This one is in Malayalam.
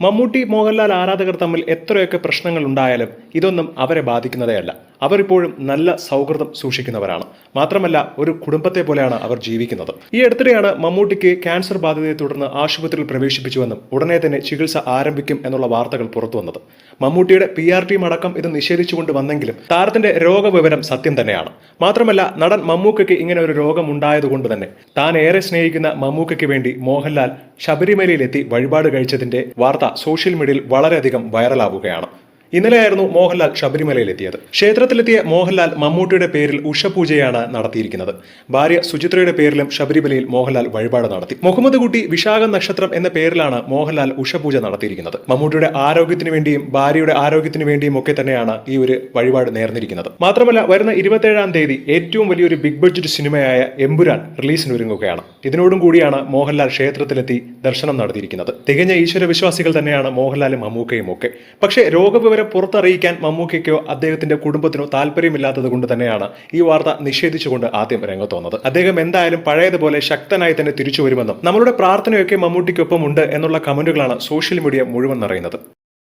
മമ്മൂട്ടി മോഹൻലാൽ ആരാധകർ തമ്മിൽ എത്രയൊക്കെ പ്രശ്നങ്ങൾ ഉണ്ടായാലും ഇതൊന്നും അവരെ ബാധിക്കുന്നതേയല്ല. അവർ ഇപ്പോഴും നല്ല സൗഹൃദം സൂക്ഷിക്കുന്നവരാണ്. മാത്രമല്ല ഒരു കുടുംബത്തെ പോലെയാണ് അവർ ജീവിക്കുന്നത്. ഈ അടുത്തിടെയാണ് മമ്മൂട്ടിക്ക് ക്യാൻസർ ബാധിതയെ തുടർന്ന് ആശുപത്രിയിൽ പ്രവേശിപ്പിച്ചുവെന്നും ഉടനെ തന്നെ ചികിത്സ ആരംഭിക്കും എന്നുള്ള വാർത്തകൾ പുറത്തു വന്നത്. മമ്മൂട്ടിയുടെ പി ആർ ടീം അടക്കം ഇത് നിഷേധിച്ചുകൊണ്ട് വന്നെങ്കിലും താരത്തിന്റെ രോഗവിവരം സത്യം തന്നെയാണ്. മാത്രമല്ല നടൻ മമ്മൂക്കയ്ക്ക് ഇങ്ങനെ ഒരു രോഗം ഉണ്ടായതുകൊണ്ട് തന്നെ താൻ ഏറെ സ്നേഹിക്കുന്ന മമ്മൂക്കയ്ക്ക് വേണ്ടി മോഹൻലാൽ ശബരിമലയിലെത്തി വഴിപാട് കഴിച്ചതിന്റെ വാർത്ത സോഷ്യൽ മീഡിയയിൽ വളരെയധികം വൈറലാവുകയാണ്. ഇന്നലെയായിരുന്നു മോഹൻലാൽ ശബരിമലയിലെത്തിയത്. ക്ഷേത്രത്തിലെത്തിയ മോഹൻലാൽ മമ്മൂട്ടിയുടെ പേരിൽ ഉഷപൂജയാണ് നടത്തിയിരിക്കുന്നത്. ഭാര്യ സുചിത്രയുടെ പേരിലും ശബരിമലയിൽ മോഹൻലാൽ വഴിപാട് നടത്തി. മുഹമ്മദ് കുട്ടി വിശാഖ നക്ഷത്രം എന്ന പേരിലാണ് മോഹൻലാൽ ഉഷപൂജ നടത്തിയിരിക്കുന്നത്. മമ്മൂട്ടിയുടെ ആരോഗ്യത്തിന് വേണ്ടിയും ഭാര്യയുടെ ആരോഗ്യത്തിന് വേണ്ടിയും ഒക്കെ തന്നെയാണ് ഈ ഒരു വഴിപാട് നേർന്നിരിക്കുന്നത്. മാത്രമല്ല വരുന്ന ഇരുപത്തേഴാം തീയതി ഏറ്റവും വലിയൊരു ബിഗ് ബഡ്ജറ്റ് സിനിമയായ എമ്പുരാൻ റിലീസിനൊരുങ്ങുകയാണ്. ഇതിനോടും കൂടിയാണ് മോഹൻലാൽ ക്ഷേത്രത്തിലെത്തി ദർശനം നടത്തിയിരിക്കുന്നത്. തികഞ്ഞ ഈശ്വര വിശ്വാസികൾ തന്നെയാണ് മോഹൻലാലും മമ്മൂക്കയും ഒക്കെ. പക്ഷേ രോഗവിവരം പുറത്തറിയിക്കാൻ മമ്മൂക്കയ്ക്കോ അദ്ദേഹത്തിന്റെ കുടുംബത്തിനോ താല്പര്യമില്ലാത്തത് കൊണ്ട് തന്നെയാണ് ഈ വാർത്ത നിഷേധിച്ചുകൊണ്ട് ആദ്യം രംഗത്ത് വന്നത് അദ്ദേഹം എന്തായാലും പഴയതുപോലെ ശക്തനായി തന്നെ തിരിച്ചു വരുമെന്നും നമ്മളുടെ പ്രാർത്ഥനയൊക്കെ മമ്മൂട്ടിക്കൊപ്പം ഉണ്ട് എന്നുള്ള കമന്റുകളാണ് സോഷ്യൽ മീഡിയ മുഴുവൻ നിറയുന്നത്.